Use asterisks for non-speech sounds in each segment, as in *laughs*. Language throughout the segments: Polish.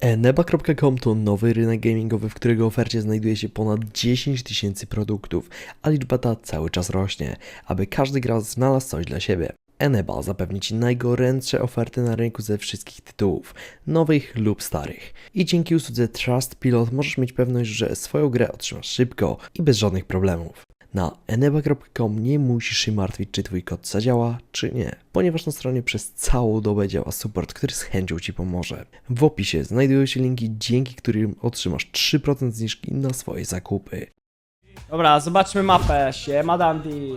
Eneba.com to nowy rynek gamingowy, w którego ofercie znajduje się ponad 10 tysięcy produktów, a liczba ta cały czas rośnie, aby każdy gracz znalazł coś dla siebie. Eneba zapewni Ci najgorętsze oferty na rynku ze wszystkich tytułów, nowych lub starych. I dzięki usłudze Trust Pilot możesz mieć pewność, że swoją grę otrzymasz szybko i bez żadnych problemów. Na eneba.com nie musisz się martwić, czy Twój kod zadziała, czy nie, ponieważ na stronie przez całą dobę działa support, który z chęcią Ci pomoże. W opisie znajdują się linki, dzięki którym otrzymasz 3% zniżki na swoje zakupy. Dobra, zobaczmy mapę. Siema Dandy.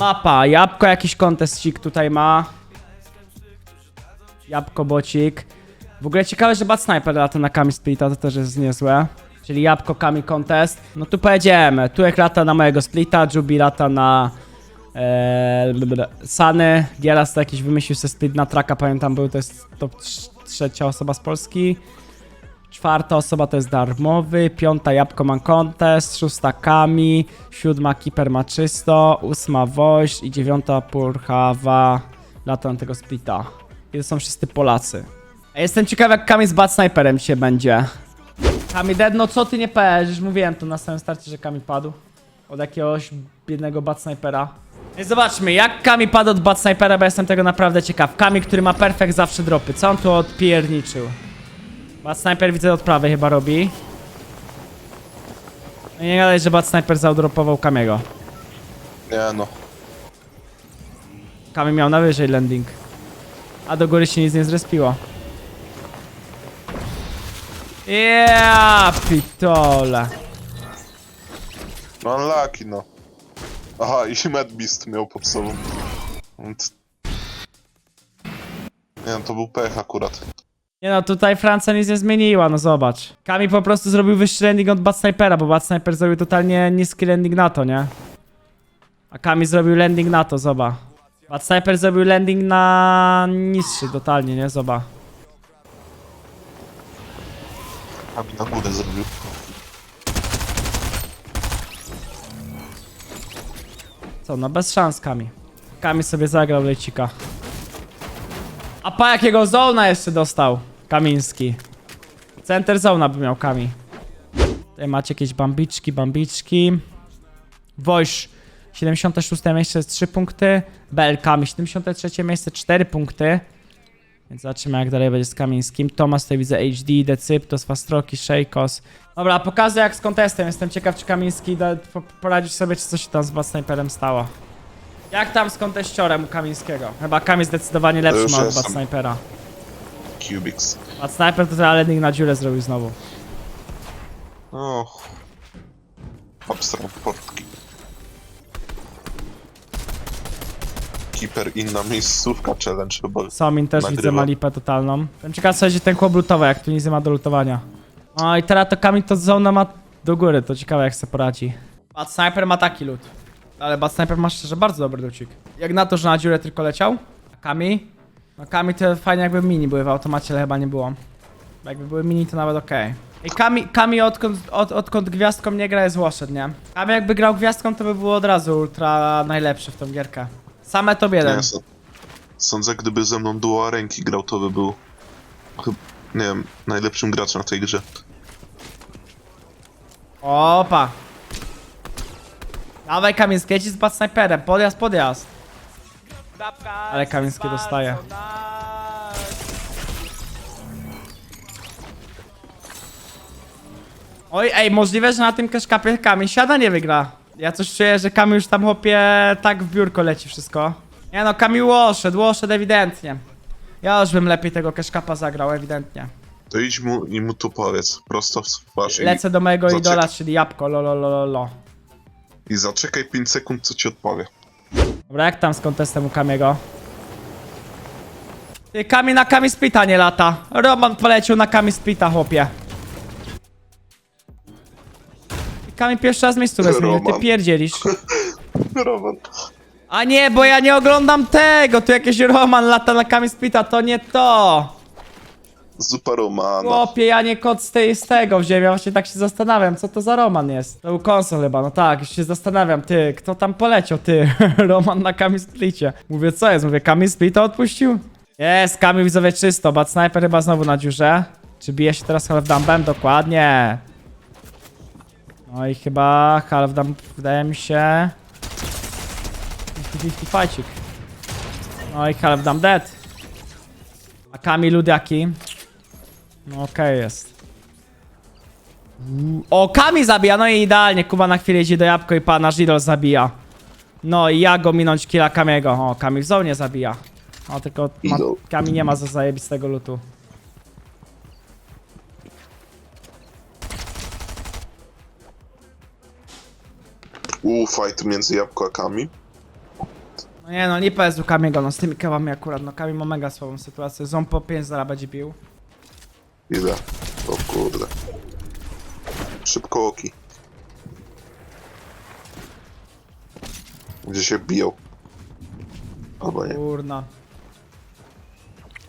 Mapa, jabłko jakiś kontestik tutaj ma. Jabłko bocik. W ogóle ciekawe, że Bad Sniper lata na Kami Splita, to też jest niezłe. Czyli jabłko Kami Contest. No tu pojedziemy. Tuek lata na mojego Splita, Jubi lata na e, blablabla, Sany. Gieras to jakiś wymyślił sobie split na traka, pamiętam był, to jest to trz- trzecia osoba z Polski. Czwarta osoba to jest darmowy, piąta jabłko ma contest, szósta Kami, siódma Keeper ma czysto, ósma Woź i dziewiąta Purchawa lata na tego splita. I to są wszyscy Polacy. Jestem ciekaw jak Kami z Bad Sniperem się będzie. Kami Dead, no co ty nie? Już mówiłem tu na samym starcie, że Kami padł. Od jakiegoś biednego Bad Snipera. Więc zobaczmy, jak Kami padł od Bad Snipera, bo jestem tego naprawdę ciekaw. Kami, który ma perfekt zawsze dropy. Co on tu odpierniczył? Bad Sniper widzę odprawy chyba robi. No i nie gadaj, że Bad Sniper zaudropował Kamiego. Nie no. Kami miał na wyżej landing. A do góry się nic nie zrespiło. Ja pitole. No unlucky no. Aha, i Mad Beast miał pod sobą. Więc- Nie no, to był pech akurat. Nie no, tutaj Francja nic nie zmieniła, no zobacz. Kami po prostu zrobił wyższy landing od Bad Snipera, bo Bad Sniper zrobił totalnie niski landing na to, nie? A Kami zrobił landing na to, zobacz. Bad Sniper zrobił landing na niższy totalnie, nie? Zobacz. A mi na górę zrobił. Co, no bez szans Kami. Kami sobie zagrał lecika. A pa jakiego zona jeszcze dostał Kamiński. Center zona by miał Kami. Tutaj macie jakieś bambiczki, bambiczki. Wojsz 76 miejsce jest 3 punkty. Belkami 73 miejsce 4 punkty. Więc zobaczymy jak dalej będzie z Kamińskim. Tomas tutaj widzę HD, Decyptos, Fastroki, Shejkos. Dobra, pokażę jak z kontestem. Jestem ciekaw czy Kamiński da, po, sobie czy coś się tam z Bad Sniperem stało. Jak tam z konteściorem u Kamińskiego? Chyba Kami zdecydowanie lepszy już ma od jestem. Bad Snipera. Cubics. Bad Sniper to ten landing na dziurę zrobił znowu. No. Abstract Keeper inna miejscówka challenge chyba. Somin też widzę Nagrywa. ma lipę totalną. Jestem ciekaw co będzie ten chłop lutował, jak tu nic nie ma do lutowania. No i teraz to Kami to zona ma do góry, to ciekawe jak sobie poradzi. Bad Sniper ma taki lód. Ale Bad Sniper ma szczerze bardzo dobry lucik. Jak na to, że na dziurę tylko leciał. A Kami? No Kami to fajnie jakby mini były w automacie, ale chyba nie było. Bo Jakby były mini to nawet okej. I Kami, Kami odkąd, od, odkąd gwiazdką nie gra jest Washed, nie? Kami jakby grał gwiazdką to by było od razu ultra najlepszy w tą gierkę. Same top 1. Nie, sądzę, gdyby ze mną duo ręki grał, to by był. Chyb, nie wiem, najlepszym graczem w tej grze. Opa. Dawaj Kamiński, leci z Bad Sniperem, podjazd, podjazd. Ale Kamiński dostaje. Oj, ej, możliwe, że na tym kaszkapie Kamień siada nie wygra. Ja coś czuję, że Kamień już tam chłopie tak w biurko leci wszystko. Nie no, Kamień łoszedł, łoszedł ewidentnie. Ja już bym lepiej tego kaszkapa zagrał, ewidentnie. To idź mu i mu to powiedz. Prosto w twarz. Lecę do mojego Zaczek- idola, czyli jabłko, lo, lo, lo, lo, lo. I, I zaczekaj 5 sekund, co ci odpowie. Dobra, jak tam z kontestem u Kamiego? Ty, Kami na Kami Splita nie lata. Roman polecił na Kami Splita, chłopie. I Kami pierwszy raz miejscu zmienił, ty Roman. pierdzielisz. *laughs* Roman. A nie, bo ja nie oglądam tego, tu jakiś Roman lata na Kami Splita, to nie to. Zupa Romana. Chłopie, ja nie kot z, tej, z tego wziąłem, ja właśnie tak się zastanawiam, co to za Roman jest. To był konsol chyba, no tak, już się zastanawiam, ty, kto tam poleciał, ty, *laughs* Roman na Kami Splicie. Mówię, co jest, mówię, Kami Splita odpuścił? Jest, Kami widzowie czysto, Bad Sniper chyba znowu na dziurze. Czy bije się teraz Halfdumbem? Dokładnie. No i chyba Halfdump wydaje mi się... 50-50 fajcik. No i Halfdump dead. A Kami Ludiaki? No okej jest. O, Kami zabija, no i idealnie. Kuba na chwilę idzie do jabłko i pana Żidol zabija. No i ja go minąć killa Kamiego. O, Kami w zonie zabija. O, tylko ma. Kami nie ma za zajebistego lutu. Uuu, fight między jabłkami. No nie no, lipa jest u Kamiego, no z tymi kawami akurat, no Kami ma mega słabą sytuację. Ząb po 5 zaraz będzie bił. Ile? O kurde. Szybko oki. Gdzie się biją. Albo nie. Kurna.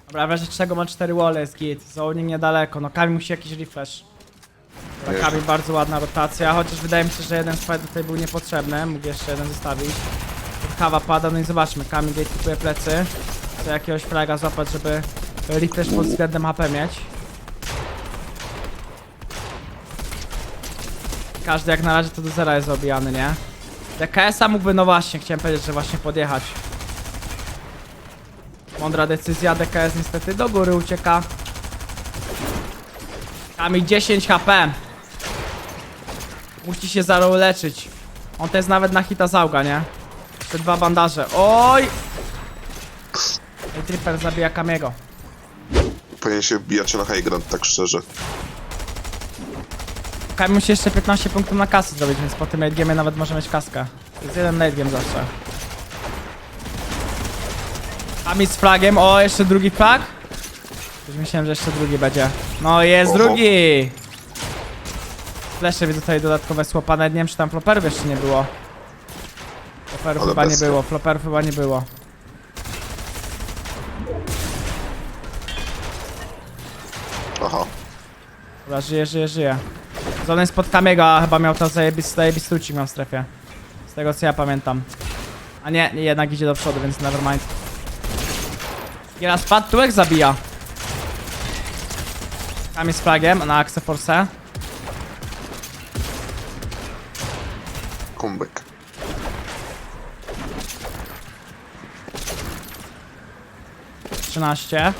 Dobra, w razie czego ma 4 wall jest git. Zoning niedaleko, no Kami musi jakiś refresh. Dla Nie. Kami bardzo ładna rotacja, chociaż wydaje mi się, że jeden fight tutaj był niepotrzebny. Mógł jeszcze jeden zostawić. Kawa pada, no i zobaczmy, Kami gate kupuje plecy. Chce jakiegoś fraga złapać, żeby refresh pod względem HP mieć. Każdy jak na razie to do zera jest obijany, nie? DKS-a mógłby, no właśnie, chciałem powiedzieć, że właśnie podjechać. Mądra decyzja, DKS niestety do góry ucieka. Kami 10 HP. Musi się zaro leczyć. On to jest nawet na hita załga, nie? Te dwa bandaże. Oj! Ej, Tripper zabija Kamiego. Powinien się wbijać na high ground, tak szczerze. Kami musi jeszcze 15 punktów na kasę zrobić, więc po tym late game nawet może mieć kaskę. To jest jeden late game zawsze. Kami z flagiem. O, jeszcze drugi flag? Już myślałem, że jeszcze drugi będzie. No, jest Oho. drugi! Flesze widzę tutaj dodatkowe słopa. Nawet nie wiem, czy tam floperów jeszcze nie było. Floperów Ale chyba nie było, floperów chyba nie było. Aha. Dobra, żyje, żyje, żyje. Zone jest pod Kamiego, a chyba miał to zajebisty, zajebisty ucik miał w strefie. Z tego co ja pamiętam. A nie, nie, jednak idzie do przodu, więc nevermind. Giera spadł, tułek zabija. Kami z flagiem na Axe Force. Comeback. Trzynaście.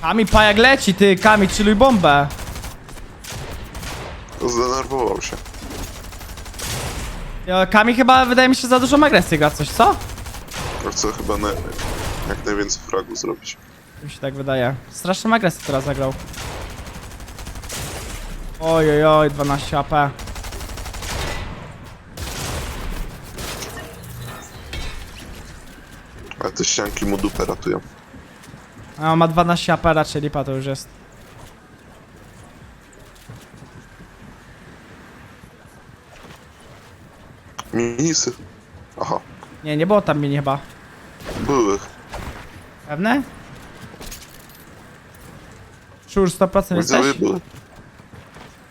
Kami pajak leci, ty, Kami, chilluj bombę. Zdenerwował się. Ja, Kami chyba, wydaje mi się, za dużo agresji gra coś, co? Chcę chyba na, jak najwięcej fragów zrobić. Mi się tak wydaje. Straszną agresję teraz zagrał. Oj, oj, oj, 12 AP. Ale te ścianki mu dupę ratują. A on ma 12 AP, raczej lipa to już jest. Minisy. Aha. Nie, nie było tam mini chyba. Były. Pewne? Sure, 100% Widzowie jesteś? były.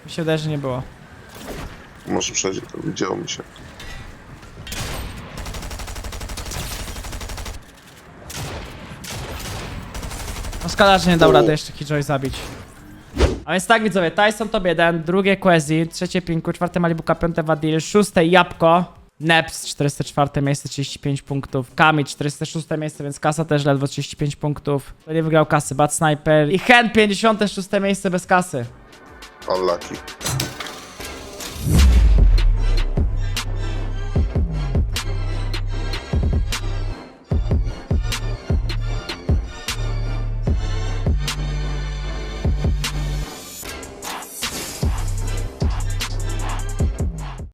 Mi się wydaje, że nie było. Może wszędzie to widziało mi się. No że nie dał rady jeszcze Killjoy zabić. A więc tak widzowie, Tyson top 1, drugie Quezi, trzecie Pinku, czwarte Malibuka, piąte Wadil, szóste Jabłko, Neps 404 miejsce 35 punktów, Kami 406 miejsce, więc kasa też ledwo 35 punktów. To nie wygrał kasy, Bad Sniper i Hen 56 miejsce bez kasy. Unlucky.